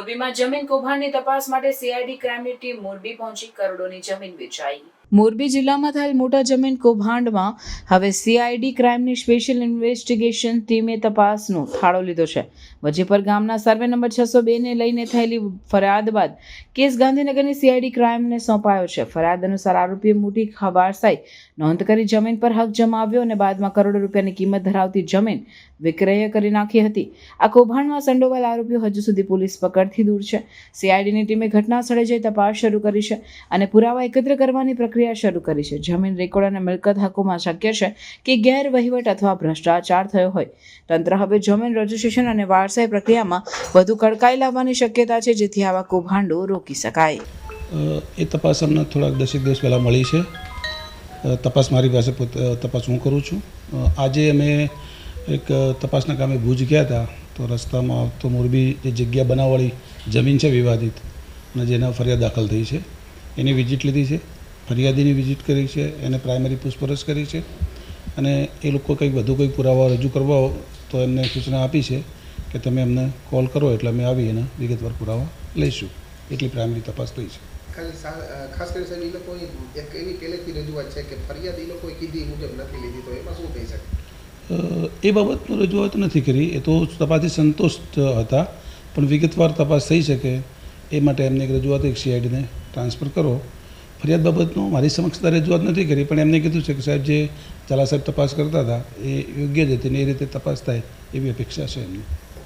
મોરબીમાં જમીન કૌભાંડની તપાસ માટે સીઆઈડી ક્રાઇમની ટીમ મોરબી પહોંચી કરોડોની જમીન વેચાઈ. મોરબી જિલ્લામાં થયેલ મોટા જમીન કૌભાંડમાં હવે સીઆઈડી ક્રાઇમની સ્પેશિયલ ઇન્વેસ્ટિગેશન ટીમે તપાસનો થાળો લીધો છે. વજીપર ગામના સર્વે નંબર છસો બેને લઈને થયેલી ફરિયાદ બાદ કેસ ગાંધીનગરની સીઆઈડી ક્રાઇમને સોંપાયો છે. ફરિયાદ અનુસાર આરોપીએ મોટી ખવારસાઈ નોંધ કરી જમીન પર હક જમાવ્યો અને બાદમાં કરોડો રૂપિયાની કિંમત ધરાવતી જમીન વિક્રય કરી નાખી હતી. આ કૌભાંડમાં સંડોવાયેલ આરોપીઓ હજુ સુધી પોલીસ પકડથી દૂર છે. સીઆઈડીની ટીમે ઘટના સ્થળે જઈ તપાસ શરૂ કરી છે અને પુરાવા એકત્ર કરવાની પ્રક્રિયા શરૂ કરી છે. જમીન રેકોર્ડ અને મિલકત હકોમાં શક્ય છે કે ગેરવહીવટ અથવા ભ્રષ્ટાચાર થયો હોય. તંત્ર હવે જમીન રજીસ્ટ્રેશન અને વારસાઈ પ્રક્રિયામાં વધુ કડકાઈ લાવવાની શક્યતા છે, જેથી આવા કૌભાંડો રોકી શકાય. એ તપાસ અમને થોડાક દસેક દિવસ પહેલાં મળી છે. તપાસ મારી પાસે તપાસ હું કરું છું. આજે અમે એક તપાસના કામે ભુજ ગયા હતા, તો રસ્તામાં આવતો મોરબી જે જગ્યા બનાવવાળી જમીન છે વિવાદિત, અને જેના ફરિયાદ દાખલ થઈ છે. એની વિઝિટ લીધી છે. ફરિયાદીની વિઝિટ કરી છે એને પ્રાઇમરી પૂછપરછ કરી છે અને એ લોકો કંઈક વધુ કંઈક પુરાવા રજૂ કરવા તો એમને સૂચના આપી છે કે તમે અમને કોલ કરો એટલે અમે આવી એના વિગતવાર પુરાવા લઈશું. એટલી પ્રાઇમરી તપાસ થઈ છે. ખાસ કરી સાહેબ એ લોકોની એક એવી પહેલેથી રજૂઆત છે કે ફરિયાદ એ લોકોએ કીધી મુજબ નથી લીધી તો એમાં શું થઈ શકે? એ બાબતનો રજૂઆત નથી કરી. એ તો તપાસથી સંતુષ્ટ હતા પણ વિગતવાર તપાસ થઈ શકે. એ માટે એમને એક રજૂઆત એક સીઆઈડીને ટ્રાન્સફર કરો. ફરિયાદ બાબતનો મારી સમક્ષ રજૂઆત નથી કરી, પણ એમને કીધું છે કે સાહેબ જે ચાલા સાહેબ તપાસ કરતા હતા, એ યોગ્ય જ હતી ને એ રીતે તપાસ થાય એવી અપેક્ષા છે એમની.